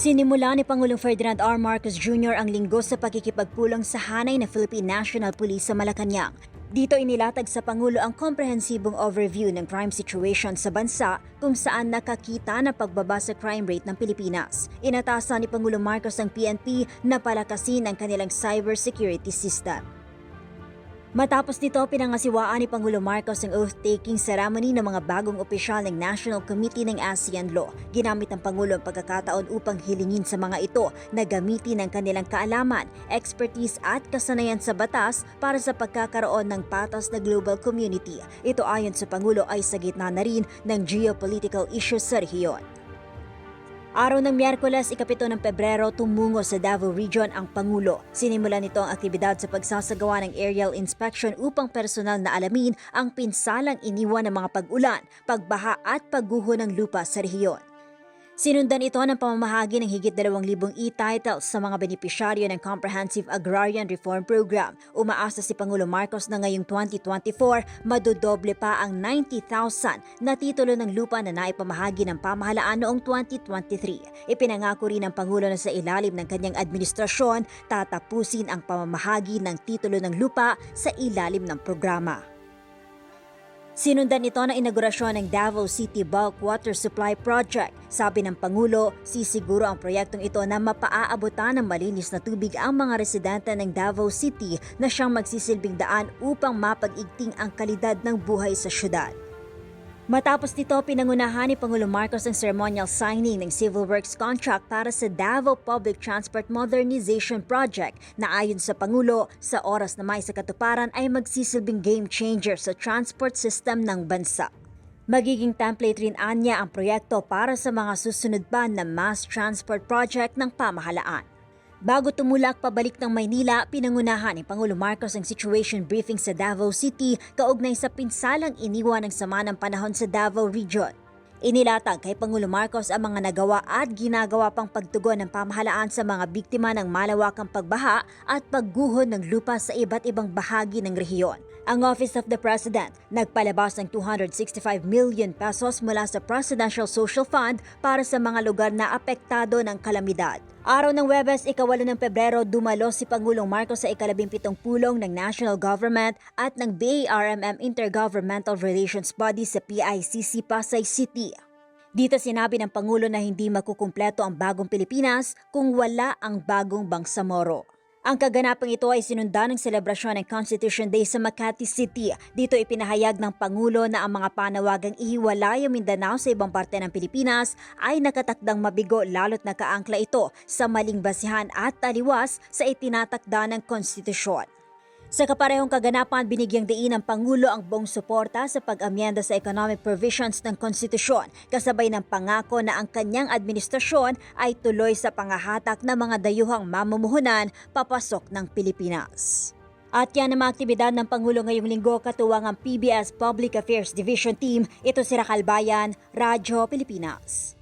Sinimula ni Pangulong Ferdinand R. Marcos Jr. ang linggo sa pagkikipagpulong sa hanay ng Philippine National Police sa Malacanang. Dito inilatag sa Pangulo ang komprehensibong overview ng crime situation sa bansa kung saan nakakita ng pagbaba sa crime rate ng Pilipinas. Inatasan ni Pangulong Marcos ang PNP na palakasin ang kanilang cybersecurity system. Matapos nito, pinangasiwaan ni Pangulo Marcos ang oath-taking ceremony ng mga bagong opisyal ng National Committee ng ASEAN Law. Ginamit ng Pangulo ang pagkakataon upang hilingin sa mga ito na gamitin ang kanilang kaalaman, expertise at kasanayan sa batas para sa pagkakaroon ng patas na global community. Ito ayon sa Pangulo ay sa gitna na rin ng geopolitical issues sa rehiyon. Araw ng Miyerkules, ikapito ng Pebrero, tumungo sa Davao Region ang Pangulo. Sinimulan nito ang aktibidad sa pagsasagawa ng aerial inspection upang personal na alamin ang pinsalang iniwan ng mga pag-ulan, pagbaha at pagguho ng lupa sa rehiyon. Sinundan ito ng pamamahagi ng higit 2,000 e-titles sa mga benepisyaryo ng Comprehensive Agrarian Reform Program. Umaasa si Pangulo Marcos na ngayong 2024, madodoble pa ang 90,000 na titulo ng lupa na naipamahagi ng pamahalaan noong 2023. Ipinangako rin ng Pangulo na sa ilalim ng kanyang administrasyon, tatapusin ang pamamahagi ng titulo ng lupa sa ilalim ng programa. Sinundan ito ng inaugurasyon ng Davao City Bulk Water Supply Project. Sabi ng Pangulo, sisiguro ang proyektong ito na mapaaabutan ng malinis na tubig ang mga residente ng Davao City na siyang magsisilbing daan upang mapag-igting ang kalidad ng buhay sa syudad. Matapos nito, pinangunahan ni Pangulo Marcos ang ceremonial signing ng Civil Works contract para sa Davao Public Transport Modernization Project na ayon sa Pangulo, sa oras na may sa katuparan ay magsisilbing game changer sa transport system ng bansa. Magiging template rin anya ang proyekto para sa mga susunod pa na mass transport project ng pamahalaan. Bago tumulak pabalik ng Maynila, pinangunahan ni Pangulo Marcos ang situation briefing sa Davao City kaugnay sa pinsalang iniwan ng sama ng panahon sa Davao Region. Inilatag kay Pangulo Marcos ang mga nagawa at ginagawa pang pagtugon ng pamahalaan sa mga biktima ng malawakang pagbaha at pagguho ng lupa sa iba't ibang bahagi ng rehiyon. Ang Office of the President nagpalabas ng 265 million pesos mula sa Presidential Social Fund para sa mga lugar na apektado ng kalamidad. Araw ng Webes, ikawalo ng Pebrero, dumalo si Pangulong Marcos sa ikalabimpitong pulong ng National Government at ng BARMM Intergovernmental Relations Body sa PICC Pasay City. Dito sinabi ng Pangulo na hindi makukumpleto ang bagong Pilipinas kung wala ang bagong Bangsamoro. Ang kaganapang ito ay sinundan ng selebrasyon ng Constitution Day sa Makati City. Dito ipinahayag ng Pangulo na ang mga panawagang ihiwalay ang Mindanao sa ibang parte ng Pilipinas ay nakatakdang mabigo lalo't nakaangkla ito sa maling basihan at taliwas sa itinatakda ng konstitusyon. Sa kaparehong kaganapan, binigyang diin ng Pangulo ang buong suporta sa pag-amyenda sa economic provisions ng konstitusyon, kasabay ng pangako na ang kanyang administrasyon ay tuloy sa pangahatak ng mga dayuhang mamumuhunan papasok ng Pilipinas. At yan ang mga aktibidad ng Pangulo ngayong linggo katuwang ang PBS Public Affairs Division Team. Ito si Racal Bayan, Radyo Pilipinas.